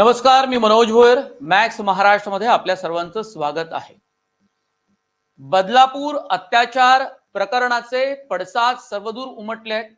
नमस्कार मी मनोज भोयर. मॅक्स महाराष्ट्रमध्ये आपल्या सर्वांचं स्वागत आहे. बदलापूर अत्याचार प्रकरणाचे पडसाद सर्वदूर उमटले आहेत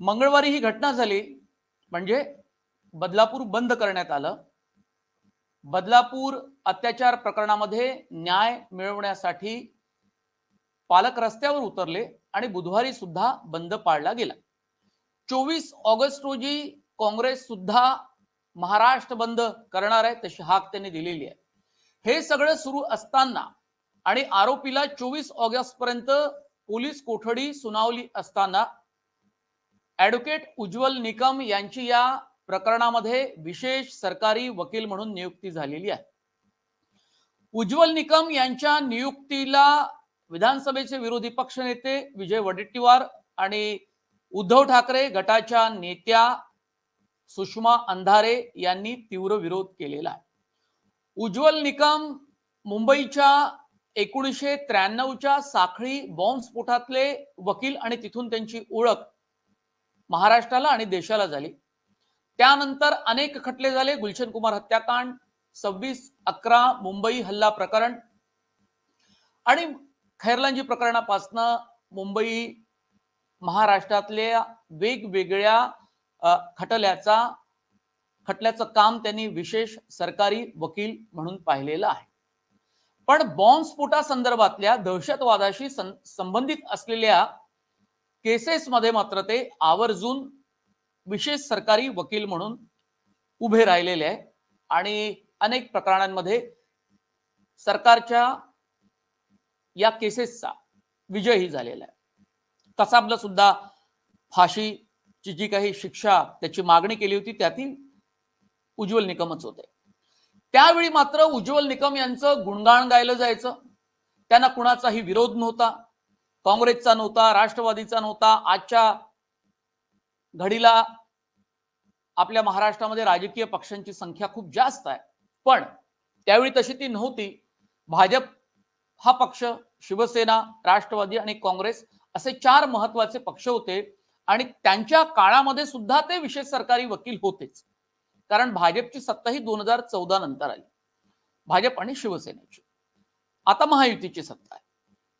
मंगळवारी ही घटना झाली म्हणजे बदलापूर बंद करण्यात आलं. बदलापूर अत्याचार प्रकरणामध्ये न्याय मिळवण्यासाठी पालक रस्त्यावर उतरले आणि बुधवारी सुद्धा बंद पाळला गेला. चोवीस ऑगस्ट रोजी काँग्रेस सुद्धा महाराष्ट्र बंद करणार आहे तशी हाक त्यांनी दिलेली आहे. हे सगळं सुरू असताना आणि आरोपीला चोवीस ऑगस्ट पर्यंत पोलीस कोठडी सुनावली असताना ऍडव्होकेट उज्ज्वल निकम यांची या प्रकरणामध्ये विशेष सरकारी वकील म्हणून नियुक्ती झालेली आहे. उज्ज्वल निकम यांच्या नियुक्तीला विधानसभेचे विरोधी पक्षनेते विजय वडेट्टीवार आणि उद्धव ठाकरे गटाच्या नेत्या सुषमा अंधारे यांनी तीव्र विरोध केलेला आहे. उज्ज्वल निकम मुंबईच्या एकोणीसशे त्र्याण्णवच्या साखळी बॉम्बस्फोटातले वकील आणि तिथून त्यांची ओळख महाराष्ट्राला आणि देशाला झाली. त्यानंतर अनेक खटले झाले. गुलशन कुमार हत्याकांड सव्वीस अकरा मुंबई हल्ला प्रकरण आणि खैरलांजी प्रकरणापासनं मुंबई महाराष्ट्रातल्या वेगवेगळ्या खटल्याचा खटल्याचं काम त्यांनी विशेष सरकारी वकील म्हणून पाहिलेलं आहे. पण बॉम्बस्फोटा संदर्भातल्या दहशतवादाशी सं- संबंधित असलेल्या केसेसमध्ये मात्र ते आवर्जून विशेष सरकारी वकील म्हणून उभे राहिलेले आहे आणि अनेक प्रकरणांमध्ये सरकारच्या या केसेसचा विजयही झालेला आहे. कसाबला सुद्धा फाशी ची जी काही शिक्षा त्याची मागणी केली होती त्यातील उज्ज्वल निकमच होते. त्यावेळी मात्र उज्ज्वल निकम यांचं गुणगाण गायलं जायचं. त्यांना कुणाचाही विरोध नव्हता. काँग्रेसचा नव्हता राष्ट्रवादीचा नव्हता. आजच्या घडीला आपल्या महाराष्ट्रामध्ये राजकीय पक्षांची संख्या खूप जास्त आहे. पण त्यावेळी तशी ती नव्हती. भाजप हा पक्ष शिवसेना राष्ट्रवादी आणि काँग्रेस असे चार महत्त्वाचे पक्ष होते. आणि त्यांच्या काळामध्ये सुद्धा ते विशेष सरकारी वकील होतेच. कारण भाजपची सत्ता ही दोन हजार चौदा नंतर आली. भाजप आणि शिवसेनेची. आता महायुतीची सत्ता आहे.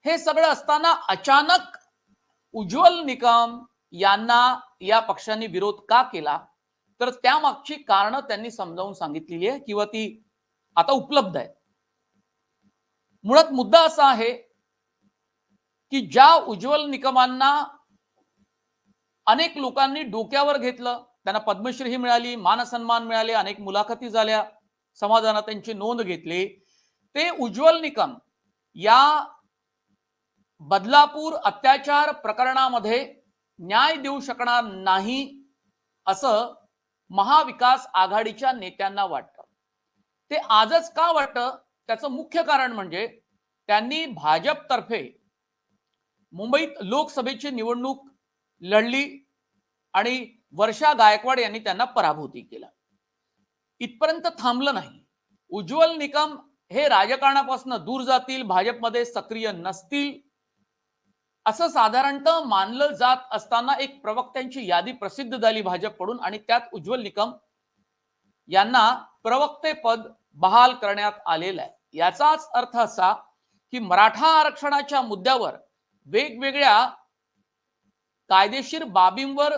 हे सगळं असताना अचानक उज्ज्वल निकम यांना या पक्षांनी विरोध का केला? तर त्यामागची कारणं त्यांनी समजावून सांगितलेली आहे किंवा ती आता उपलब्ध आहे मुळात मुद्दा असा आहे की ज्या उज्ज्वल निकमांना अनेक लोकांनी डोक्यावर घेतलं. त्यांना पद्मश्री मिळाली मानसन्मान मिळाले अनेक मुलाखती झाल्या. समाजानं त्यांची नोंद घेतली. ते उज्ज्वल निकम या बदलापूर अत्याचार प्रकरणामध्ये न्याय देऊ शकणार नाही असं महाविकास आघाडीच्या नेत्यांना वाटतं. ते आजच का वाटतं? त्याचं मुख्य कारण म्हणजे त्यांनी भाजपतर्फे मुंबईत लोकसभेची निवडणूक लढली आणि वर्षा गायकवाड यांनी त्यांना पराभूती केला. इथपर्यंत थांबलं नाही. उज्ज्वल निकम हे राजकारणापासून दूर जातील भाजपमध्ये सक्रिय नसतील असं साधारणतः मानलं जात असताना एक प्रवक्त्यांची यादी प्रसिद्ध झाली भाजपकडून आणि त्यात उज्ज्वल निकम यांना प्रवक्ते पद बहाल करण्यात आलेलं आहे. याचाच अर्थ असा की मराठा आरक्षणाच्या मुद्द्यावर वेगवेगळ्या कायदेशीर बाबींवर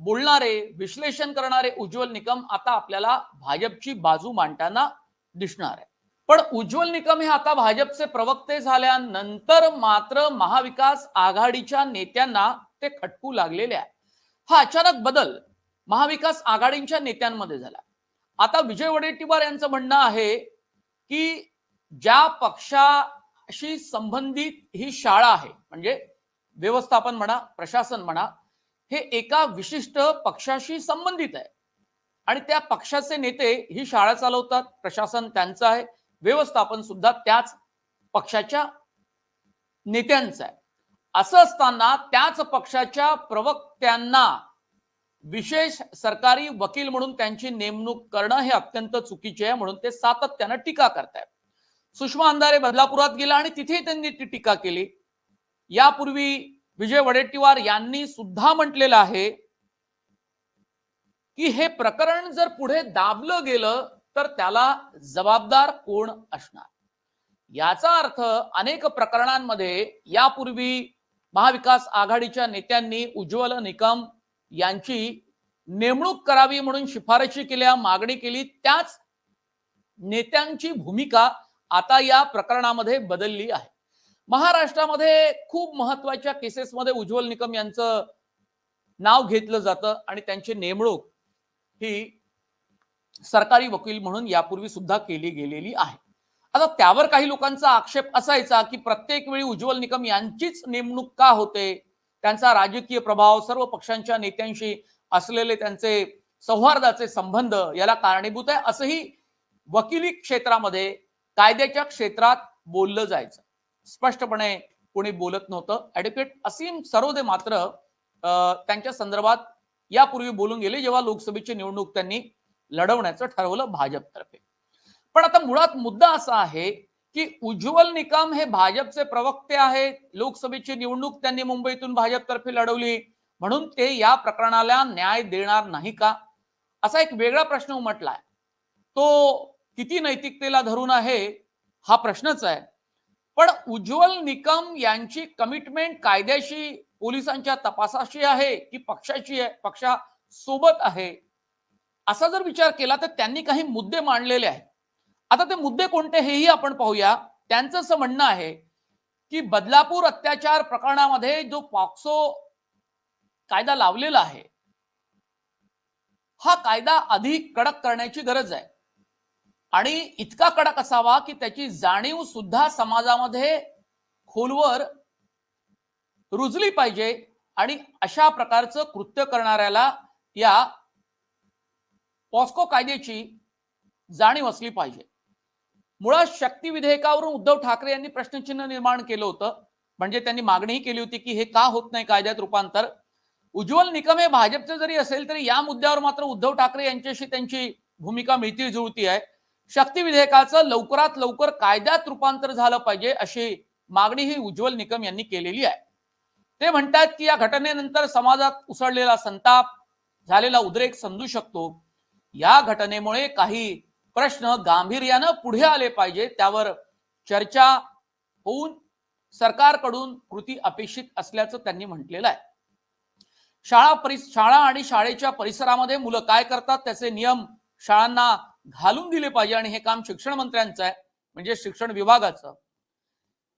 बोलणारे विश्लेषण करणारे उज्ज्वल निकम आता आपल्याला भाजपची बाजू मांडताना दिसणार आहे. पण उज्ज्वल निकम हे आता भाजपचे प्रवक्ते झाल्यानंतर मात्र महाविकास आघाडीच्या नेत्यांना ते खटकू लागलेले आहे. हा अचानक बदल महाविकास आघाडीच्या नेत्यांमध्ये झाला. आता विजय वडेट्टीवार यांचं म्हणणं आहे की ज्या पक्षाशी संबंधित ही शाळा आहे म्हणजे व्यवस्थापन म्हणा प्रशासन म्हणा हे एका विशिष्ट पक्षाशी संबंधित आहे. आणि त्या पक्षाचे नेते ही शाळा चालवतात प्रशासन त्यांचं आहे व्यवस्थापन सुद्धा त्याच पक्षाच्या नेत्यांचं आहे. असं असताना त्याच पक्षाच्या प्रवक्त्यांना विशेष सरकारी वकील म्हणून त्यांची नेमणूक करणं हे अत्यंत चुकीचे आहे म्हणून ते सातत्यानं टीका करतायत. सुषमा अंधारे बदलापुरात गेला आणि तिथेही त्यांनी ती टीका केली. यापूर्वी विजय वडेट्टीवार यांनी सुद्धा म्हटलेलं आहे की हे प्रकरण जर पुढे दाबलं गेलं तर त्याला जबाबदार कोण असणार? याचा अर्थ अनेक प्रकरणांमध्ये यापूर्वी महाविकास आघाडीच्या नेत्यांनी उज्ज्वल निकम यांची नेमणूक करावी म्हणून शिफारशी केल्या मागणी केली त्याच नेत्यांची भूमिका आता या प्रकरणामध्ये बदलली आहे. महाराष्ट्रामध्ये खूप महत्त्वाच्या केसेसमध्ये उज्ज्वल निकम यांचं नाव घेतलं जातं आणि त्यांची नेमणूक ही सरकारी वकील म्हणून यापूर्वी सुद्धा केली गेलेली आहे. आता त्यावर काही लोकांचा आक्षेप असायचा की प्रत्येक वेळी उज्ज्वल निकम यांचीच नेमणूक का होते? त्यांचा राजकीय प्रभाव सर्व पक्षांच्या नेत्यांशी असलेले त्यांचे सौहार्दाचे संबंध याला कारणीभूत आहे असंही वकिली क्षेत्रामध्ये कायद्याच्या क्षेत्रात बोललं जायचं. स्पष्टपणे कोणी बोलत नव्हतं. ऍडव्होकेट असीम सरोदे मात्र त्यांच्या संदर्भात यापूर्वी बोलून गेले जेव्हा लोकसभेची निवडणूक त्यांनी लढवण्याचं ठरवलं भाजपतर्फे. पण आता मुळात मुद्दा असा आहे की उज्ज्वल निकम हे भाजपचे प्रवक्ते आहेत. लोकसभेची निवडणूक त्यांनी मुंबईतून भाजपतर्फे लढवली. म्हणून ते या प्रकरणाला न्याय देणार नाही का? असा एक वेगळा प्रश्न उमटलाय. तो किती नैतिकतेला धरून आहे? हा प्रश्नच आहे. पण उज्ज्वल निकम यांची कमिटमेंट कायद्याशी पोलिसांच्या तपासाशी आहे की पक्षाशी आहे पक्षासोबत आहे? असा जर विचार केला तर त्यांनी काही मुद्दे मांडलेले आहेत. आता ते मुद्दे कोणते हेही आपण पाहूया. त्यांचं असं म्हणणं आहे की बदलापूर अत्याचार प्रकरणामध्ये जो पॉक्सो कायदा लावलेला आहे हा कायदा अधिक कडक करण्याची गरज आहे. आणि इतका कडक असावा की त्याची जाणीव सुद्धा समाजामध्ये खोलवर रुजली पाहिजे आणि अशा प्रकारचं कृत्य करणाऱ्याला या पॉस्को कायद्याची जाणीव असली पाहिजे. मुळात शक्ती विधेयकावरून उद्धव ठाकरे यांनी प्रश्नचिन्ह निर्माण केलं होतं. म्हणजे त्यांनी मागणीही केली होती की हे का होत नाही कायद्यात रूपांतर. उज्ज्वल निकम हे भाजपचे जरी असेल तरी या मुद्द्यावर मात्र उद्धव ठाकरे यांच्याशी त्यांची भूमिका मिळती जुळती आहे. शक्ती विधेयकाचं लवकरात लवकर कायद्यात रूपांतर झालं पाहिजे अशी मागणी ही उज्ज्वल निकम यांनी केलेली आहे. ते म्हणतात की या घटनेनंतर समाजात उसळलेला संताप झालेला उद्रेक समजू शकतो. या घटनेमुळे काही प्रश्न गांभीर्यानं पुढे आले पाहिजे त्यावर चर्चा होऊन सरकारकडून कृती अपेक्षित असल्याचं त्यांनी म्हटलेलं आहे. शाळा परिस शाळा आणि शाळेच्या परिसरामध्ये मुलं काय करतात त्याचे नियम शाळांना घालून दिले पाहिजे आणि हे काम शिक्षण मंत्र्यांचं आहे म्हणजे शिक्षण विभागाचं.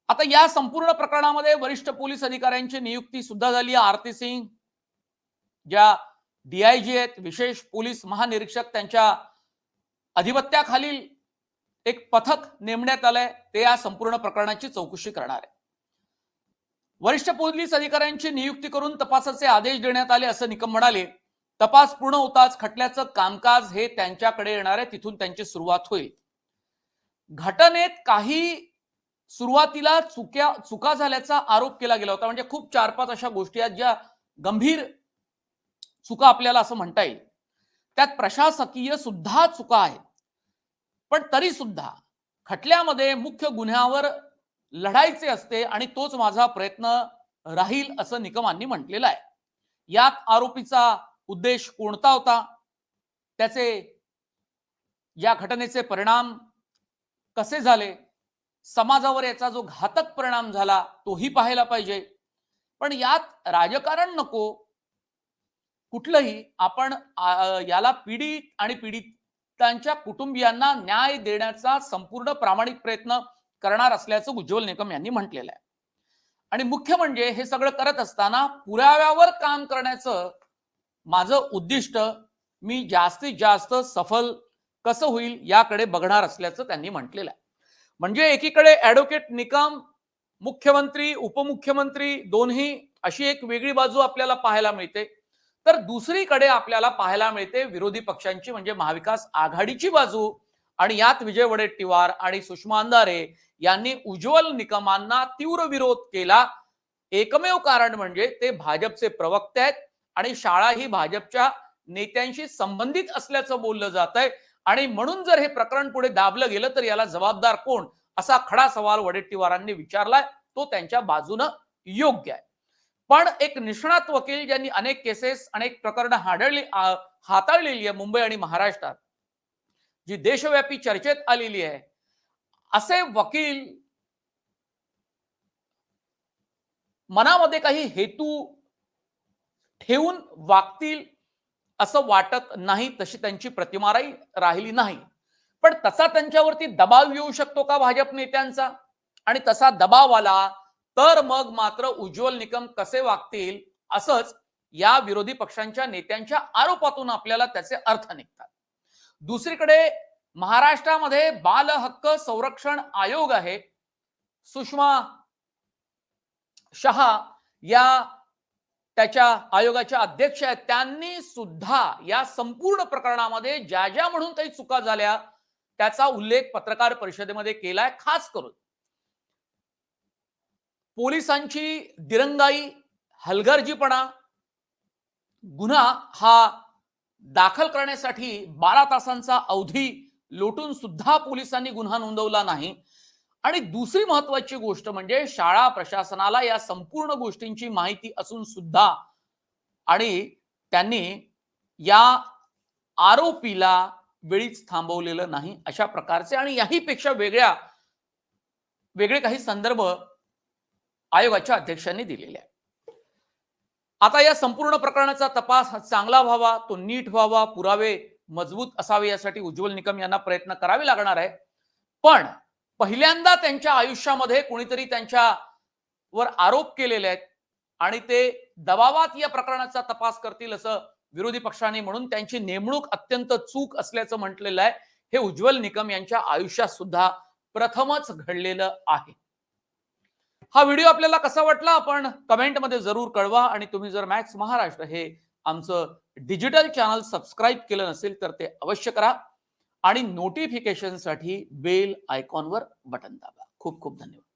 आता या संपूर्ण प्रकरणामध्ये वरिष्ठ पोलीस अधिकाऱ्यांची नियुक्ती सुद्धा झाली आहे आरती सिंग. ज्या डीआयजी आहेत विशेष पोलीस महानिरीक्षक त्यांच्या अधिपत्याखालील एक पथक नेमण्यात आलंय ते या संपूर्ण प्रकरणाची चौकशी करणार आहे. वरिष्ठ पोलीस अधिकाऱ्यांची नियुक्ती करून तपासाचे आदेश देण्यात आले असं निकम म्हणाले. तपास पूर्ण होताच खटल्याचं कामकाज हे त्यांच्याकडे येणार आहे तिथून त्यांची सुरुवात होईल. घटनेत काही सुरुवातीला चुक्या चुका झाल्याचा आरोप केला गेला होता. म्हणजे खूप चार पाच अशा गोष्टी आहेत ज्या गंभीर चुका आपल्याला असं म्हणता येईल. त्यात प्रशासकीय सुद्धा चुका आहेत. पण तरी सुद्धा खटल्यामध्ये मुख्य गुन्ह्यावर लढायचे असते आणि तोच माझा प्रयत्न राहील असं निकमांनी म्हटलेलं आहे. यात आरोपीचा उद्देश कोणता होता? त्याचे या घटनेचे परिणाम कसे झाले? समाजावर याचा जो घातक परिणाम झाला तोही पाहायला पाहिजे. पण यात राजकारण नको. कुठलंही आपण याला पीडित आणि पीडितांच्या कुटुंबियांना न्याय देण्याचा संपूर्ण प्रामाणिक प्रयत्न करणार असल्याचं उज्ज्वल निकम यांनी म्हटलेलं आहे. आणि मुख्य म्हणजे हे सगळं करत असताना पुराव्यावर काम करण्याचं माझं उद्दिष्ट मी जास्तीत जास्त सफल कसं होईल याकडे बघणार असल्याचं त्यांनी म्हटलेलं आहे. म्हणजे एकीकडे ऍडव्होकेट निकम मुख्यमंत्री उपमुख्यमंत्री दोन्ही अशी एक वेगळी बाजू आपल्याला पाहायला मिळते. तर दुसरीकडे आपल्याला पाहायला मिळते विरोधी पक्षांची म्हणजे महाविकास आघाडीची बाजू आणि यात विजय वडेट्टीवार आणि सुषमा अंधारे यांनी उज्ज्वल निकमांना तीव्र विरोध केला. एकमेव कारण म्हणजे ते भाजपचे प्रवक्ते आहेत. आणि शाळा ही भाजपच्या नेत्यांशी संबंधित असल्याचं बोललं जात आहे आणि म्हणून जर हे प्रकरण पुढे दाबलं गेलं तर याला जबाबदार कोण? असा खडा सवाल वडेट्टीवारांनी विचारलाय. तो त्यांच्या बाजूनं योग्य आहे. पण एक निष्णात वकील ज्यांनी अनेक केसेस अनेक प्रकरणं हाडळली हाताळलेली आहे मुंबई आणि महाराष्ट्रात जी देशव्यापी चर्चेत आलेली आहे असे वकील मनामध्ये काही हेतू ठेवून वागतील असं वाटत नाही तशी त्यांची प्रतिमाराही राहिली नाही. पण तसा त्यांच्यावरती दबाव येऊ शकतो का भाजप नेत्यांचा? आणि तसा दबाव आला तर मग मात्र उज्ज्वल निकम कसे वागतील असंच या विरोधी पक्षांच्या नेत्यांच्या आरोपातून आपल्याला त्याचे अर्थ निघतात. दुसरीकडे महाराष्ट्रामध्ये बाल हक्क संरक्षण आयोग आहे. सुषमा शहा या त्याच्या आयोगाच्या अध्यक्ष आहेत. त्यांनी सुद्धा या संपूर्ण प्रकरणामध्ये ज्या ज्या म्हणून काही चुका झाल्या त्याचा उल्लेख पत्रकार परिषदेमध्ये केलाय खास करून. पोलिसांची दिरंगाई हलगर्जीपणा गुन्हा हा दाखल करण्यासाठी बारा तासांचा अवधी लोटून सुद्धा पोलिसांनी गुन्हा नोंदवला नाही. आणि दुसरी महत्वाची गोष्ट म्हणजे शाळा प्रशासनाला या संपूर्ण गोष्टींची माहिती असून सुद्धा आणि त्यांनी या आरोपीला वेळीच थांबवलेलं नाही अशा प्रकारचे आणि याही पेक्षा वेगळ्या वेगळे काही संदर्भ आयोगाच्या अध्यक्षांनी दिलेले आहे आता या संपूर्ण प्रकरणाचा तपास चांगला व्हावा तो नीट व्हावा पुरावे मजबूत असावे यासाठी उज्ज्वल निकम यांना प्रयत्न करावे लागणार आहे पण पहिल्यांदा त्यांच्या आयुष्यामध्ये कोणीतरी त्यांच्या वर आरोप केलेले आहेत आणि ते दबावात या प्रकरणाचा तपास करतील असं विरोधी पक्षाने म्हणून त्यांची नेमणूक अत्यंत चूक असल्याचं म्हटलेलं आहे. हे उज्ज्वल निकम यांच्या आयुष्यात सुद्धा प्रथमच घडलेलं आहे. हा व्हिडिओ आपल्याला कसा वाटला आपण कमेंटमध्ये जरूर कळवा आणि तुम्ही जर मॅक्स महाराष्ट्र हे आमचं डिजिटल चॅनल सबस्क्राईब केलं नसेल तर ते अवश्य करा. आणि नोटिफिकेशनसाठी बेल आयकॉनवर बटन दाबा. खूप खूप धन्यवाद.